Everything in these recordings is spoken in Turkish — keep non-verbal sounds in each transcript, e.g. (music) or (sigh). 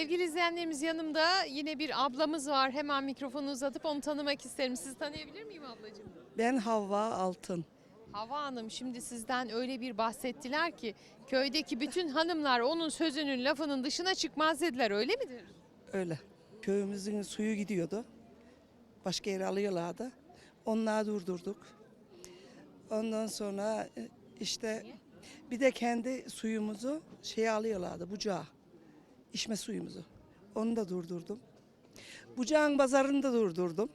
Sevgili izleyenlerimiz yanımda yine bir ablamız var. Hemen mikrofonu uzatıp onu tanımak isterim. Sizi tanıyabilir miyim ablacığım? Ben Havva Altın. Hava Hanım şimdi sizden öyle bir bahsettiler ki köydeki bütün hanımlar onun sözünün lafının dışına çıkmaz dediler öyle midir? Öyle. Köyümüzün suyu gidiyordu. Başka yere alıyorlardı. Onları durdurduk. Ondan sonra e, işte bir de kendi suyumuzu şeye alıyorlardı bucağa. İçme suyumuzu. Onu da durdurdum. Bucağın pazarını da durdurdum.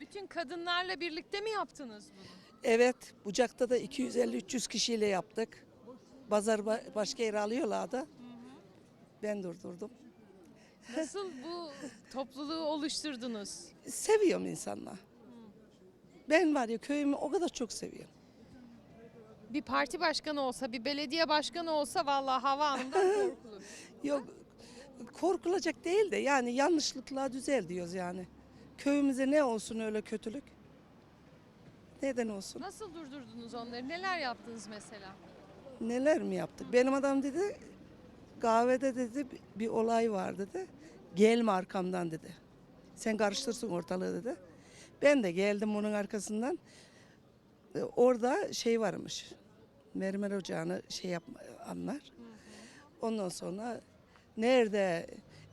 Bütün kadınlarla birlikte mi yaptınız bunu? Evet, Bucak'ta da 250-300 kişiyle yaptık. Pazar ba- başka yere alıyorlardı. Ben durdurdum. Nasıl bu topluluğu oluşturdunuz? Seviyorum insanlar. Ben var ya köyümü o kadar çok seviyorum. Bir parti başkanı olsa, bir belediye başkanı olsa vallahi Hava Hanım'dan korkulur. (laughs) Yok korkulacak değil de yani yanlışlıkla düzel diyoruz yani. Köyümüze ne olsun öyle kötülük? Neden olsun? Nasıl durdurdunuz onları? Neler yaptınız mesela? Neler mi yaptık? Benim adam dedi kahvede dedi bir olay var dedi. Gelme arkamdan dedi. Sen karıştırsın ortalığı dedi. Ben de geldim onun arkasından. E, Orada şey varmış. Mermer ocağını şey yapma anlar. Ondan sonra nerede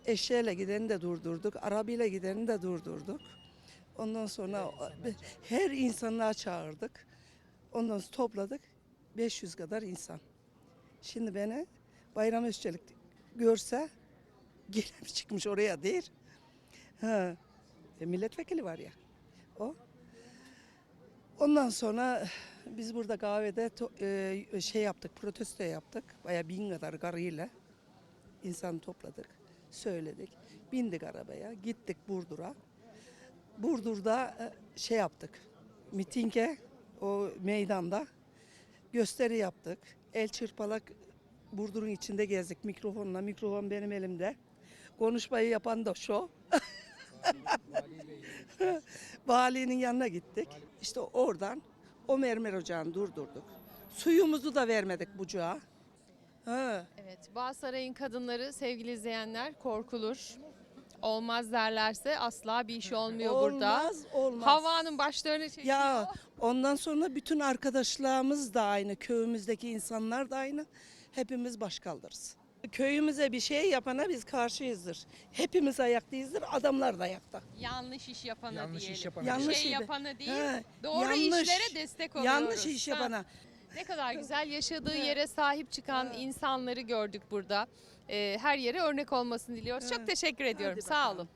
eşeğiyle gideni de durdurduk, arabayla gideni de durdurduk. Ondan sonra her insanlığa çağırdık. Ondan sonra topladık 500 kadar insan. Şimdi beni Bayram Özçelik görse gelip (laughs) çıkmış oraya değil. Ha, e, milletvekili var ya o. Ondan sonra biz burada kahvede e, şey yaptık, protesto yaptık. Baya bin kadar garıyla insan topladık, söyledik. Bindik arabaya, gittik Burdur'a. Burdur'da e, şey yaptık, mitinge o meydanda gösteri yaptık. El çırpalak Burdur'un içinde gezdik mikrofonla. Mikrofon benim elimde. Konuşmayı yapan da şu. (laughs) Valinin yanına gittik. İşte oradan o mermer ocağını durdurduk. Suyumuzu da vermedik bucağa. Ha. Evet, Bağsaray'ın kadınları sevgili izleyenler korkulur. Olmaz derlerse asla bir iş olmuyor burada. Olmaz, olmaz. Havanın başlarını çekiyor. Ya ondan sonra bütün arkadaşlarımız da aynı, köyümüzdeki insanlar da aynı. Hepimiz baş kaldırırız. Köyümüze bir şey yapana biz karşıyızdır. Hepimiz ayaktayızdır, adamlar da ayakta. Yanlış iş yapana Yanlış diyelim. iş yapana. Yanlış şey iş- yapana değil, He, doğru yanlış- işlere destek oluyoruz. Yanlış iş Ha, yapana. Ne kadar güzel yaşadığı yere sahip çıkan insanları gördük burada. Ee, her yere örnek olmasını diliyoruz. Çok teşekkür ediyorum. Sağ olun.